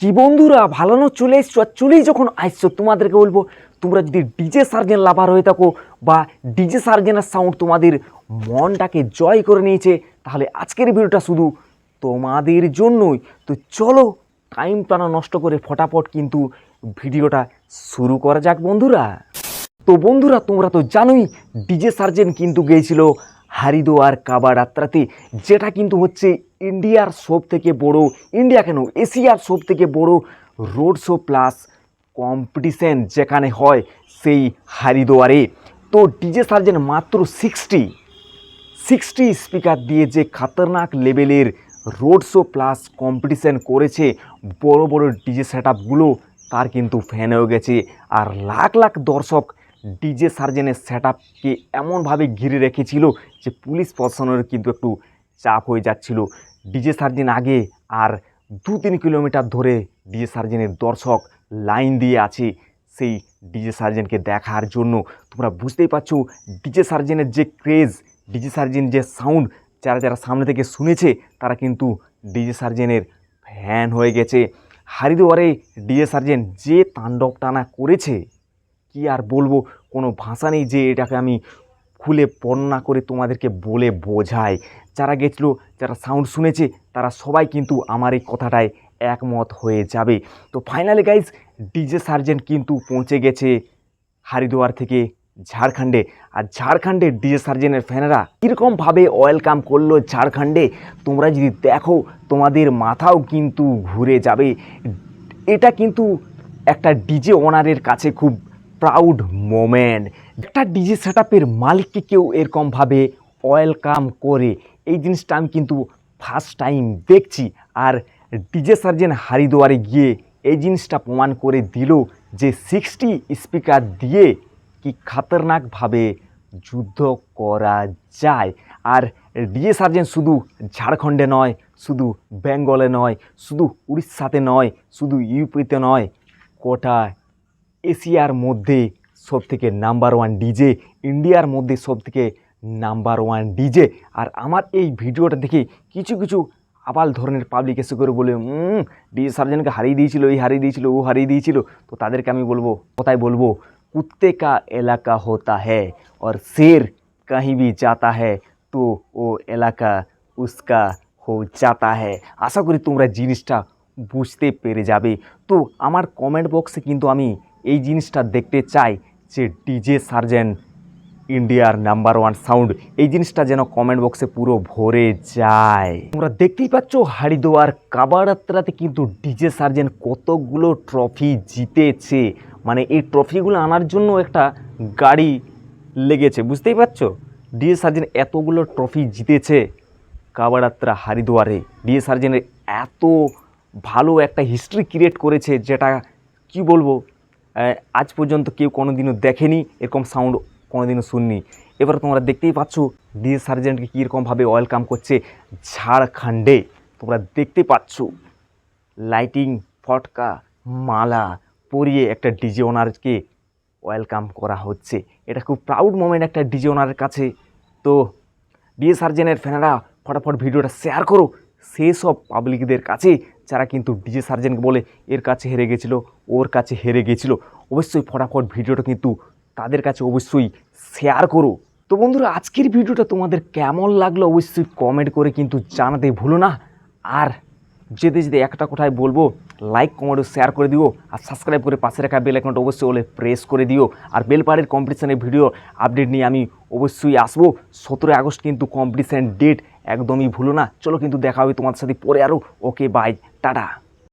কি বন্ধুরা ভালো না চলে এসছো আর চলেই যখন আসছো তোমাদেরকে বলব, তোমরা যদি ডিজে সার্জেন লাভার হয়ে থাকো বা ডিজে সার্জেনের সাউন্ড তোমাদের মনটাকে জয় করে নিয়েছে, তাহলে আজকের ভিডিওটা শুধু তোমাদের জন্যই। তো চলো টাইম টানা নষ্ট করে ফটাফট কিন্তু ভিডিওটা শুরু করা যাক বন্ধুরা। তো বন্ধুরা, তোমরা তো জানোই ডিজে সার্জেন কিন্তু গিয়েছিল হারিদোয়ার কাবাডাত্রাতে যেটা কিন্তু হচ্ছে ইন্ডিয়ার সব থেকে বড়, ইন্ডিয়া কেন? এশিয়ার সব থেকে বড় রোড শো প্লাস কম্পিটিশান যেখানে হয় সেই হারিদোয়ারে। তো ডিজে সার্জেন মাত্র সিক্সটি সিক্সটি স্পিকার দিয়ে যে খাতারনাক লেভেলের রোড শো প্লাস কম্পিটিশান করেছে, বড় বড় ডিজে সেট তার কিন্তু ফ্যান হয়ে গেছে। আর লাখ লাখ দর্শক ডিজে সার্জেনের সেট আপকে এমনভাবে ঘিরে রেখেছিল যে পুলিশ প্রশাসনের কিন্তু একটু চাপ হয়ে যাচ্ছিল। ডিজে সার্জেন আগে আর দু তিন কিলোমিটার ধরে ডিজে সার্জেনের দর্শক লাইন দিয়ে আছে সেই ডিজে সার্জেনকে দেখার জন্য। তোমরা বুঝতেই পারছ ডিজে সার্জেনের যে ক্রেজ ডিজে সার্জেন যে সাউন্ড যারা যারা সামনে থেকে শুনেছে, তারা কিন্তু ডিজে সার্জেনের ফ্যান হয়ে গেছে। হারিদুয়ারে ডিজে সার্জেন যে তাণ্ডব টানা করেছে কি আর বলব? কোনো ভাষা নেই যে এটাকে আমি খুলে বর্ণনা করে তোমাদেরকে বলে বোঝাই। যারা গেছিল, যারা সাউন্ড শুনেছে, তারা সবাই কিন্তু আমার এই কথাটায় একমত হয়ে যাবে। তো ফাইনালি গাইজ ডিজে সার্জেন্ট কিন্তু পৌঁছে গেছে হারিদোয়ার থেকে ঝাড়খণ্ডে। আর ঝাড়খণ্ডে ডিজে সার্জেনের ফ্যানেরা কীরকমভাবে ওয়েলকাম করল ঝাড়খণ্ডে, তোমরা যদি দেখো, তোমাদের মাথাও কিন্তু ঘুরে যাবে। এটা কিন্তু একটা ডিজে ওনারের কাছে খুব প্রাউড মোমেন্ট একটা ডিজে সেট আপের মালিককে কেউ এরকমভাবে ওয়েলকাম করে, এই জিনিসটা আমি কিন্তু ফার্স্ট টাইম দেখছি। আর ডিজে সার্জেন হারিদোয়ারে গিয়ে এই জিনিসটা প্রমাণ করে দিল যে সিক্সটি স্পিকার দিয়ে কি খাতারনাকভাবে যুদ্ধ করা যায়। আর ডিজে সার্জেন শুধু ঝাড়খণ্ডে নয়, শুধু বেঙ্গলে নয়, শুধু উড়িষ্যাতে নয়, শুধু ইউপিতে নয়, গোটা এশিয়ার মধ্যে সবথেকে নাম্বার ওয়ান ডিজে ইন্ডিয়ার মধ্যে সবথেকে নাম্বার ওয়ান ডিজে আর আমার এই ভিডিওটা দেখে কিছু কিছু আবাল ধরনের পাবলিক এসে করে বলে ডিজে সার্জনকে হারিয়ে দিয়েছিল, এই হারিয়ে দিয়েছিল, ও হারিয়ে দিয়েছিল। তো তাদেরকে আমি বলব, কোথায় বলব, কুত্তে কা এলাকা হতা হ্যাঁ আর শের কাহি যাতা হ্যাঁ তো ও এলাকা উস্কা হো যাতা হ্যাঁ আশা করি তোমরা জিনিসটা বুঝতে পেরে যাবে। তো আমার কমেন্ট বক্সে কিন্তু আমি এই জিনিসটা দেখতে চাই যে ডিজে সার্জেন ইন্ডিয়ার নাম্বার ওয়ান সাউন্ড। এই জিনিসটা যেন কমেন্ট বক্সে পুরো ভরে যায়। তোমরা দেখতেই পাচ্ছ হারিদোয়ার কাবাড়াত্রাতে কিন্তু ডিজে সার্জেন কতগুলো ট্রফি জিতেছে। মানে এই ট্রফিগুলো আনার জন্য একটা গাড়ি লেগেছে, বুঝতেই পারছ? ডিএ সার্জেন এতগুলো ট্রফি জিতেছে কাবাডাত্রা হারিদোয়ারে। ডিএ সার্জেনের এত ভালো একটা হিস্ট্রি ক্রিয়েট করেছে যেটা কি বলব? আজ পর্যন্ত কেউ কোনোদিনও দেখেনি, এরকম সাউন্ড কোনোদিনও শুননি। এবার তোমরা দেখতেই পাচ্ছ ডিএ সার্জেন্টকে কীরকমভাবে ওয়েলকাম করছে ঝাড়খণ্ডে। তোমরা দেখতে পাচ্ছ লাইটিং ফটকা, মালা পরিয়ে একটা ডিজে ওনারকে ওয়েলকাম করা হচ্ছে। এটা খুব প্রাউড মোমেন্ট একটা ডিজে ওনারের কাছে। তো ডিএ সার্জেনের ফ্যানেরা ফটাফট ভিডিওটা শেয়ার করো, সেই সব পাবলিকদের কাছে যারা কিন্তু ডিজে সার্জেনকে বলে এর কাছে হেরে গেছিল, ওর কাছে হেরে গেছিল, অবশ্যই ফটাফট ভিডিওটা কিন্তু তাদের কাছে অবশ্যই শেয়ার করো। তো বন্ধুরা, আজকের ভিডিওটা তোমাদের কেমন লাগল অবশ্যই কমেন্ট করে কিন্তু জানাতে ভুলো না। আর যেতে যেতে একটা কোথায় বলব লাইক কমেন্ট শেয়ার করে দিও, আর সাবস্ক্রাইব করে পাশে রাখা বেল আইকনটা অবশ্যই হলে প্রেস করে দিও। আর বেলপাড়ের কম্পিটিশানের ভিডিও আপডেট নিয়ে আমি অবশ্যই আসব। সতেরোই আগস্ট কিন্তু কম্পিটিশান ডেট একদমই ভুলো না। চলো কিন্তু দেখা হবে তোমার সাথে পরে আরও ওকে বাই টাটা।